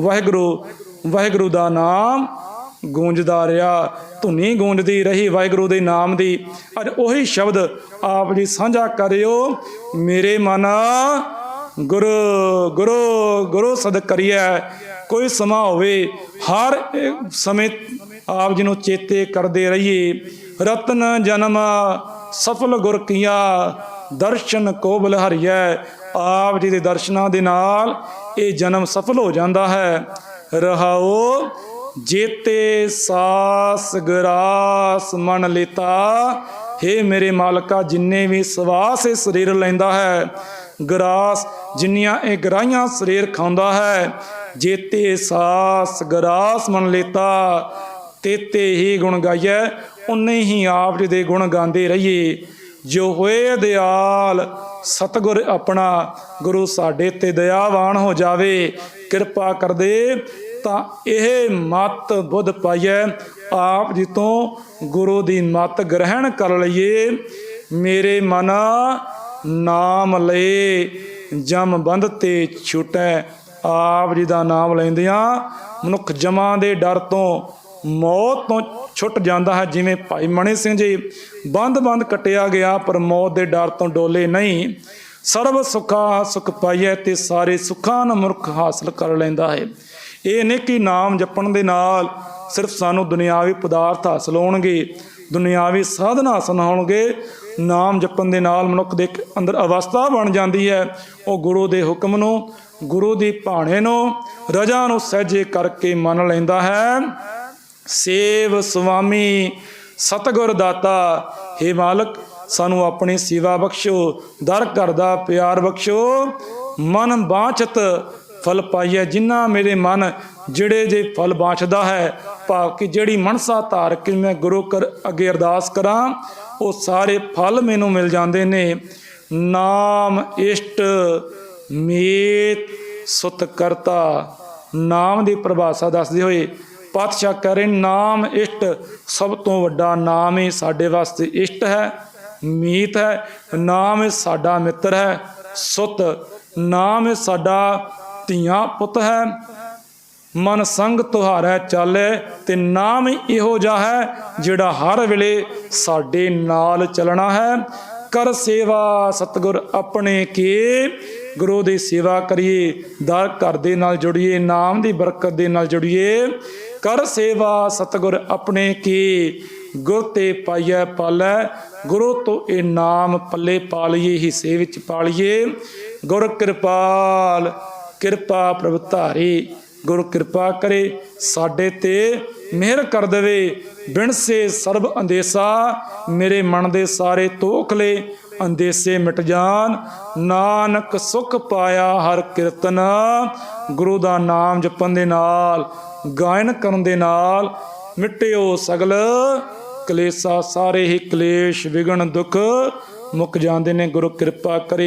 ਵਾਹਿਗੁਰੂ ਵਾਹਿਗੁਰੂ ਦਾ ਨਾਮ ਗੂੰਜਦਾ ਰਿਹਾ। ਧੁਨੀ ਗੂੰਜਦੀ ਰਹੀ ਵਾਹਿਗੁਰੂ ਦੇ ਨਾਮ ਦੀ। ਅੱਜ ਉਹੀ ਸ਼ਬਦ ਆਪ ਜੀ ਸਾਂਝਾ ਕਰਿਓ ਮੇਰੇ ਮਨ ਗੁਰੂ ਗੁਰੂ ਗੁਰੂ ਸਦ ਕਰੀਐ। ਕੋਈ ਸਮਾਂ ਹੋਵੇ, ਹਰ ਸਮੇਂ ਆਪ ਜੀ ਨੂੰ ਚੇਤੇ ਕਰਦੇ ਰਹੀਏ। ਰਤਨ ਜਨਮ ਸਫਲ ਗੁਰ ਕੀਆ, ਦਰਸ਼ਨ ਕੋਬਲ ਹਰੀਐ। ਆਪ ਜੀ ਦੇ ਦਰਸ਼ਨਾਂ ਦੇ ਨਾਲ ਇਹ ਜਨਮ ਸਫਲ ਹੋ ਜਾਂਦਾ ਹੈ। ਰਹਾਓ, ਜੇਤੇ ਸਾਸ ਗਰਾਸ ਮਨ ਲੇਤਾ। हे ਮੇਰੇ ਮਾਲਕਾ, ਜਿੰਨੇ ਵੀ ਸਵਾਸ ਇਹ ਸਰੀਰ ਲੈਂਦਾ ਹੈ, ਗਰਾਸ ਜਿੰਨੀਆਂ ਇਹ ਗਰਾਈਆਂ ਸਰੀਰ ਖਾਂਦਾ ਹੈ, ਜੇਤੇ ਸਾਸ ਗਰਾਸ ਮਨ ਲੇਤਾ। ਤੇਤੇ ਹੀ ਗੁਣ ਗਾਈਐ, ਉਨੇ ਹੀ ਆਪ ਜੀ ਦੇ ਗੁਣ ਗਾਉਂਦੇ ਰਹੀਏ। ਜੋ ਹੋਏ ਦਿਆਲ, ਸਤਗੁਰ ਆਪਣਾ ਗੁਰੂ ਸਾਡੇ ਤੇ ਦਇਆਵਾਨ ਹੋ ਜਾਵੇ, ਕਿਰਪਾ ਕਰਦੇ, ਤਾਂ ਇਹ ਮਤ ਬੁੱਧ ਪਾਈਐ, ਆਪ ਜੀ ਤੋਂ ਗੁਰੂ ਦੀ ਮਤ ਗ੍ਰਹਿਣ ਕਰ ਲਈਏ। ਮੇਰੇ ਮਨ ਨਾਮ ਲਏ, ਜਮ ਬੰਧ ਤੇ ਛੁਟੈ, ਆਪ ਜੀ ਦਾ ਨਾਮ ਲੈਂਦਿਆਂ ਮਨੁੱਖ ਜਮਾਂ ਦੇ ਡਰ ਤੋਂ ਮੌਤ ਤੋਂ ਛੁੱਟ ਜਾਂਦਾ ਹੈ, ਜਿਵੇਂ ਭਾਈ ਮਣੀ ਸਿੰਘ ਜੀ ਬੰਦ-ਬੰਦ ਕਟਿਆ ਗਿਆ, ਪਰ ਮੌਤ ਦੇ ਡਰ ਤੋਂ ਡੋਲੇ ਨਹੀਂ। ਸਰਬ ਸੁਖਾ ਸੁਖ ਪਾਈਐ ਤੇ ਸਾਰੇ ਸੁੱਖਾਂ ਨੂੰ ਮੁਰਖ ਹਾਸਲ ਕਰ ਲੈਂਦਾ ਹੈ। ਇਹ ਨਹੀਂ ਕਿ ਨਾਮ ਜਪਣ ਦੇ ਨਾਲ ਸਿਰਫ ਸਾਨੂੰ ਦੁਨਿਆਵੀ ਪਦਾਰਥ ਹਾਸਲ ਹੋਣਗੇ, ਦੁਨਿਆਵੀ ਸਾਧਨ ਹਾਸਲ ਹੋਣਗੇ। ਨਾਮ ਜਪਣ ਦੇ ਨਾਲ ਮਨੁੱਖ ਦੇ ਅੰਦਰ ਅਵਸਥਾ ਬਣ ਜਾਂਦੀ ਹੈ। ਉਹ ਗੁਰੂ ਦੇ ਹੁਕਮ ਨੂੰ, ਗੁਰੂ ਦੀ ਭਾਣੇ ਨੂੰ, ਰਜਾ ਨੂੰ ਸਹਿਜੇ ਕਰਕੇ ਮੰਨ ਲੈਂਦਾ ਹੈ। ਸੇਵ ਸੁਆਮੀ ਸਤਗੁਰ ਦਾਤਾ हे ਮਾਲਕ, ਸਾਨੂੰ ਆਪਣੀ ਸੇਵਾ ਬਖਸ਼ੋ, ਦਰ ਕਰਦਾ, ਪਿਆਰ ਬਖਸ਼ੋ। ਮਨ ਬਾਛਤ ਫਲ ਪਾਈਐ ਜਿਨ੍ਹਾਂ ਮੇਰੇ ਮਨ, ਜਿਹੜੇ ਜੇ ਫਲ ਬਾਛਦਾ ਹੈ ਭਾਵ ਕਿ ਜਿਹੜੀ ਮਨਸਾ ਧਾਰ ਕੇ ਮੈਂ ਗੁਰੂ ਕਰ ਅੱਗੇ ਅਰਦਾਸ ਕਰਾਂ, ਉਹ ਸਾਰੇ ਫਲ ਮੈਨੂੰ ਮਿਲ ਜਾਂਦੇ ਨੇ। ਨਾਮ ਇਸ਼ਟ ਮੇਤ ਸੁਤ ਕਰਤਾ ਨਾਮ ਦੀ ਪਰਿਭਾਸ਼ਾ ਦੱਸਦੇ ਹੋਏ ਪਾਤਸ਼ਾਹ ਕਰੇ, ਨਾਮ ਇਸ਼ਟ ਸਭ ਤੋਂ ਵੱਡਾ, ਨਾਮ ਹੀ ਸਾਡੇ ਵਾਸਤੇ ਇਸ਼ਟ ਹੈ, ਮੀਤ ਹੈ, ਨਾਮ ਹੀ ਸਾਡਾ ਮਿੱਤਰ ਹੈ, ਸੁਤ, ਨਾਮ ਹੀ ਸਾਡਾ ਧੀਆਂ ਪੁੱਤ ਹੈ, ਮਨ ਸੰਗ ਤੁਹਾਰੈ ਚਾਲੇ, ਤੇ ਨਾਮ ਇਹੋ ਜਿਹਾ ਹੈ, ਜਿਹੜਾ ਹਰ ਵੇਲੇ ਸਾਡੇ ਨਾਲ ਚੱਲਣਾ ਹੈ। ਕਰ ਸੇਵਾ ਸਤਗੁਰ ਆਪਣੇ ਕੇ, ਗੁਰੂ ਦੀ ਸੇਵਾ ਕਰੀਏ, ਦਰ ਘਰ ਦੇ ਨਾਲ ਜੁੜੀਏ, ਨਾਮ ਦੀ ਬਰਕਤ ਦੇ ਨਾਲ ਜੁੜੀਏ। ਕਰ ਸੇਵਾ ਸਤਗੁਰ ਆਪਣੇ ਕੀ, ਗੁਰ ਤੇ ਪਾਈਐ ਪਾਲੈ, ਗੁਰੂ ਤੋਂ ਇਹ ਨਾਮ ਪੱਲੇ ਪਾ ਲਈਏ ਹਿੱਸੇ ਵਿੱਚ ਪਾ ਲਈਏ ਗੁਰ ਕਿਰਪਾਲ, ਕਿਰਪਾ ਪ੍ਰਭ ਧਾਰੀ, ਗੁਰ ਕਿਰਪਾ ਕਰੇ, ਸਾਡੇ ਤੇ ਮਿਹਰ ਕਰ ਦੇਵੇ। ਬਿਨਸੇ ਸਰਬ ਅੰਦੇਸਾ, ਮੇਰੇ ਮਨ ਦੇ ਸਾਰੇ ਤੋਖਲੇ ਅੰਦੇਸੇ ਮਿਟ ਜਾਣ ਨਾਨਕ ਸੁਖ ਪਾਇਆ ਹਰ ਕੀਰਤਨ, ਗੁਰੂ ਦਾ ਨਾਮ ਜਪਣ ਦੇ ਨਾਲ ਗਾਇਨ ਕਰਨ ਦੇ ਨਾਲ ਮਿਟਿਓ ਸਗਲ। ਕਲੇਸ਼ਾ ਸਾਰੇ ਹੀ ਕਲੇਸ਼ ਵਿਗਣ ਦੁੱਖ ਮੁੱਕ ਜਾਂਦੇ ਨੇ, ਗੁਰੂ ਕਿਰਪਾ ਕਰੇ।